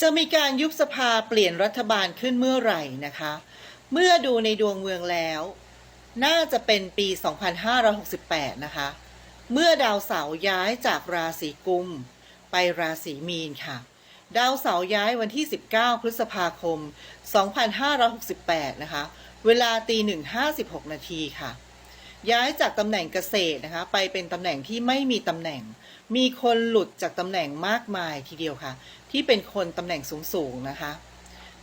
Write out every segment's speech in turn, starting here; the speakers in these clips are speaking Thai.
จะมีการยุบสภาเปลี่ยนรัฐบาลขึ้นเมื่อไหร่นะคะ เมื่อดูในดวงเมืองแล้ว น่าจะเป็นปี 2568 นะคะ เมื่อดาวเสาร์ย้ายจากราศีกุม ไปราศีมีนค่ะ ดาวเสาร์ย้ายวันที่ 19 พฤษภาคม 2568 นะคะ เวลาตีหนึ่งห้าสิบหกนาทีค่ะ ย้ายจากตำแหน่งเกษตรนะคะไปเป็นตำแหน่งที่ไม่มีตำแหน่ง มีคนหลุดจากตำแหน่งมากมายทีเดียวค่ะ ที่เป็นคนตำแหน่งสูงๆนะคะ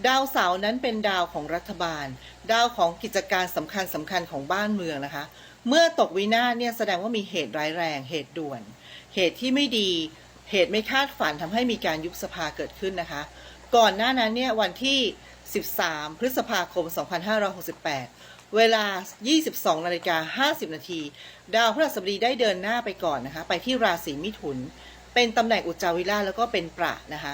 ดาวเสาร์นั้นเป็นดาวของรัฐบาล ดาวของกิจการสำคัญสำคัญของบ้านเมืองนะคะ เมื่อตกวินาศเนี่ยแสดงว่ามีเหตุร้ายแรง เหตุด่วน เหตุที่ไม่ดี เหตุไม่คาดฝันทำให้มีการยุบสภาเกิดขึ้นนะคะ ก่อนหน้านั้นเนี่ยวันที่ 13 พฤษภาคม 2568 เวลา 22นาฬิกา50 นาที ดาวพฤหัสบดีได้เดินหน้าไปก่อนนะคะ ไปที่ราศีมิถุน เป็นตำแหน่งอุจจาวิราแล้วก็เป็นประนะคะ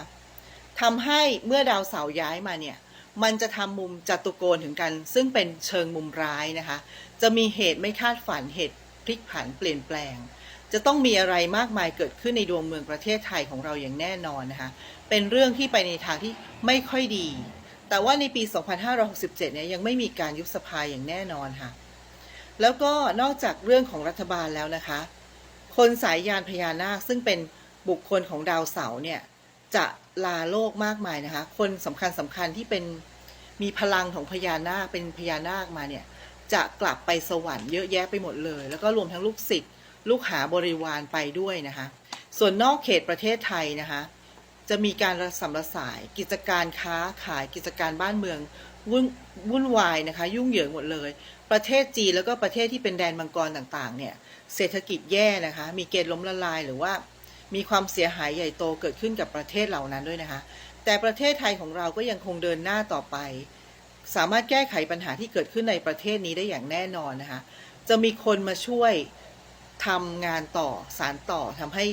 ทำให้เมื่อดาวเสาร์ย้ายมาเนี่ย มันจะทำมุมจัตุโกณถึงกัน ซึ่งเป็นเชิงมุมร้ายนะคะ จะมีเหตุไม่คาดฝันเหตุพลิกผันเปลี่ยนแปลงจะต้องมีอะไรมากมายเกิดขึ้นในดวงเมืองประเทศไทยของเราอย่างแน่นอนนะคะ เป็นเรื่องที่ไปในทางที่ไม่ค่อยดี แต่ว่าในปี 2567 เนี่ยยังไม่มีการยุบสภาอย่างแน่นอนค่ะ แล้วก็นอกจากเรื่องของรัฐบาลแล้วนะคะ คนสายยานพญานาคซึ่งเป็นบุคคลของดาวเสาร์เนี่ยจะลาโลกมากมายนะคะ คนสำคัญสำคัญที่เป็นมีพลังของพญานาคเป็นพญานาคมาเนี่ยจะกลับไปสวรรค์เยอะแยะไปหมดเลย แล้วก็รวมทั้งลูกศิษย์ลูกหาบริวารไปด้วยนะคะ ส่วนนอกเขตประเทศไทยนะคะ จะมีการระสำระสาย กิจการค้าขายกิจการบ้านเมืองวุ่นวุ่นวายนะคะ ยุ่งเหยิงหมดเลย ประเทศจีนแล้วก็ประเทศที่เป็นแดนมังกรต่างๆ เนี่ยเศรษฐกิจแย่นะคะ มีเกณฑ์ล้มละลายหรือว่า มีความเสียหายใหญ่โตเกิดขึ้นกับประเทศเหล่านั้นด้วยนะคะ แต่ประเทศไทยของเราก็ยังคงเดินหน้าต่อไป สามารถแก้ไขปัญหาที่เกิดขึ้นในประเทศนี้ได้อย่างแน่นอนนะคะ จะมีคนมาช่วยทำงานต่อสารต่อทำให้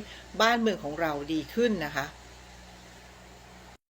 บ้านเมืองของเราดีขึ้นนะคะ